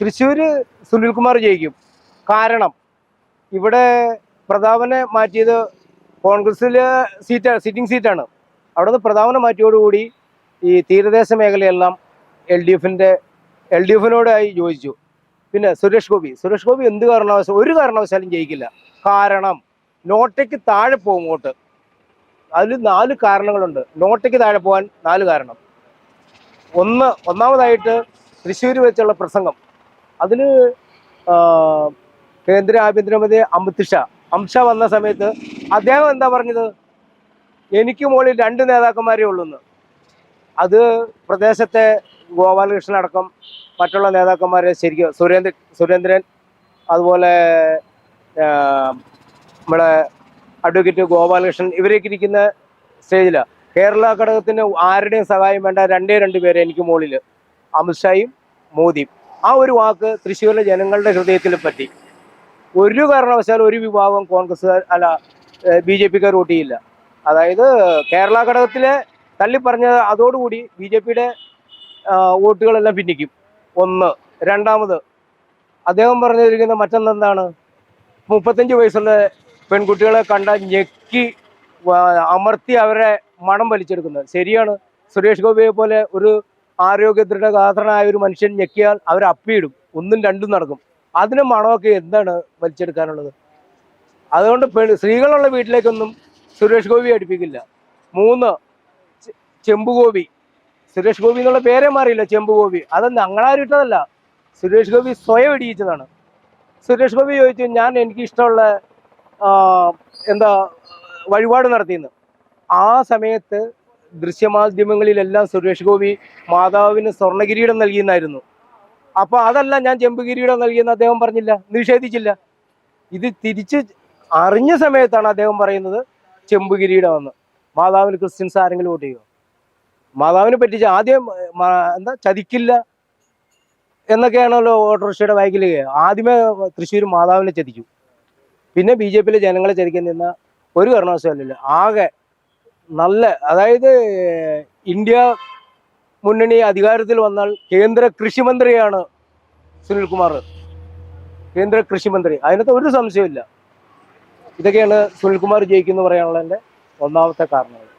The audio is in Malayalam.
തൃശ്ശൂര് സുനിൽകുമാർ ജയിക്കും. കാരണം ഇവിടെ പ്രതാപനെ മാറ്റിയത് കോൺഗ്രസിലെ സീറ്റ് സിറ്റിംഗ് സീറ്റാണ്. അവിടെ നിന്ന് പ്രതാപനെ മാറ്റിയോടുകൂടി ഈ തീരദേശ മേഖലയെല്ലാം എൽ ഡി എഫിന്റെ എൽ ഡി എഫിനോടായി യോജിച്ചു. പിന്നെ സുരേഷ് ഗോപി. സുരേഷ് ഗോപി എന്ത് കാരണവശാലും ഒരു കാരണവശാലും ജയിക്കില്ല. കാരണം നോട്ടയ്ക്ക് താഴെ പോകും വോട്ട് അതിൽ നാല് കാരണങ്ങളുണ്ട്. നോട്ടയ്ക്ക് താഴെ പോകാൻ നാല് കാരണം. ഒന്ന് ഒന്നാമതായിട്ട് തൃശ്ശൂർ വെച്ചുള്ള പ്രസംഗം. അതിൽ കേന്ദ്ര ആഭ്യന്തരമന്ത്രി അമിത് ഷാ അമിത് ഷാ വന്ന സമയത്ത് അദ്ദേഹം എന്താ പറഞ്ഞത്? എനിക്ക് മുകളിൽ രണ്ട് നേതാക്കന്മാരേ ഉള്ളൂന്ന്. അത് പ്രദേശത്തെ ഗോപാലകൃഷ്ണൻ അടക്കം മറ്റുള്ള നേതാക്കന്മാരെ ശരിക്കും സുരേന്ദ്ര സുരേന്ദ്രൻ അതുപോലെ നമ്മുടെ അഡ്വക്കേറ്റ് ഗോപാലകൃഷ്ണൻ ഇവരൊക്കെ ഇരിക്കുന്ന സ്റ്റേജിലാണ് കേരള ഘടകത്തിന് ആരുടെയും സഹായം വേണ്ട രണ്ടേ രണ്ട് പേരെ എനിക്ക് മുകളിൽ അമിത്ഷായും മോദിയും. ആ ഒരു വാക്ക് തൃശ്ശൂരിലെ ജനങ്ങളുടെ ഹൃദയത്തിൽ പറ്റി. ഒരു കാരണവശാലും ഒരു വിഭാഗം കോൺഗ്രസ് അല്ല ബി ജെ പിക്കാർ വോട്ട് അതായത് കേരള ഘടകത്തിലെ തള്ളിപ്പറഞ്ഞ അതോടുകൂടി ബി ജെ പിയുടെ വോട്ടുകളെല്ലാം പിന്നിക്കും ഒന്ന്. രണ്ടാമത് അദ്ദേഹം പറഞ്ഞിരിക്കുന്ന മറ്റൊന്നെന്താണ്? മുപ്പത്തഞ്ച് വയസ്സുള്ള പെൺകുട്ടികളെ കണ്ട ഞെക്കി അമർത്തി അവരെ മണം വലിച്ചെടുക്കുന്നത്. ശരിയാണ്. സുരേഷ് ഗോപിയെ പോലെ ഒരു ആരോഗ്യ ദൃഢഗാത്രനായ ഒരു മനുഷ്യൻ ഞെക്കിയാൽ അവർ അപ്പിയിടും. ഒന്നും രണ്ടും നടക്കും. അതിന് മണമൊക്കെ എന്താണ് വലിച്ചെടുക്കാനുള്ളത്? അതുകൊണ്ട് സ്ത്രീകളുള്ള വീട്ടിലേക്കൊന്നും സുരേഷ് ഗോപി അടുപ്പിക്കില്ല. മൂന്ന് ചെ- ചെമ്പുഗോപി സുരേഷ് ഗോപി എന്നുള്ള പേരെ മാറിയില്ല ചെമ്പുഗോപി അത് ഞങ്ങളാരും ഇട്ടതല്ല സുരേഷ് ഗോപി സ്വയം ഇടിയിച്ചതാണ് സുരേഷ് ഗോപി ചോദിച്ചു ഞാൻ എനിക്ക് ഇഷ്ടമുള്ള എന്താ വഴിപാട് നടത്തിയെന്ന്. ആ സമയത്ത് ദൃശ്യമാധ്യമങ്ങളിലെല്ലാം സുരേഷ് ഗോപി മാതാവിന് സ്വർണകിരീടം നൽകിയെന്നായിരുന്നു. അപ്പൊ അതല്ല ഞാൻ ചെമ്പ് കിരീടം നൽകിയെന്ന് അദ്ദേഹം പറഞ്ഞില്ല. നിഷേധിച്ചില്ല. ഇത് തിരിച്ച് അറിഞ്ഞ സമയത്താണ് അദ്ദേഹം പറയുന്നത് ചെമ്പ് കിരീടമെന്ന് മാതാവിന് ക്രിസ്ത്യൻസ് ആരെങ്കിലും വോട്ട് ചെയ്യുമോ മാതാവിനെ പറ്റിച്ച് ആദ്യം എന്താ ചതിക്കില്ല എന്നൊക്കെയാണല്ലോ ഓട്ടോറിക്ഷയുടെ ബാക്കിൽ ആദ്യമേ തൃശ്ശൂർ മാതാവിനെ ചതിക്കും പിന്നെ ബി ജെ പിയിലെ ജനങ്ങളെ ചതിക്കാൻ നിന്ന ഒരു കാരണവശാലില്ല ആകെ നല്ല അതായത് ഇന്ത്യ മുന്നണി അധികാരത്തിൽ വന്നാൽ കേന്ദ്ര കൃഷിമന്ത്രിയാണ് സുനിൽകുമാർ. കേന്ദ്ര കൃഷിമന്ത്രി അതിനകത്ത് ഒരു സംശയമില്ല ഇതൊക്കെയാണ് സുനിൽകുമാർ ജയിക്കുന്നു പറയാനുള്ള എന്റെ ഒന്നാമത്തെ കാരണങ്ങൾ.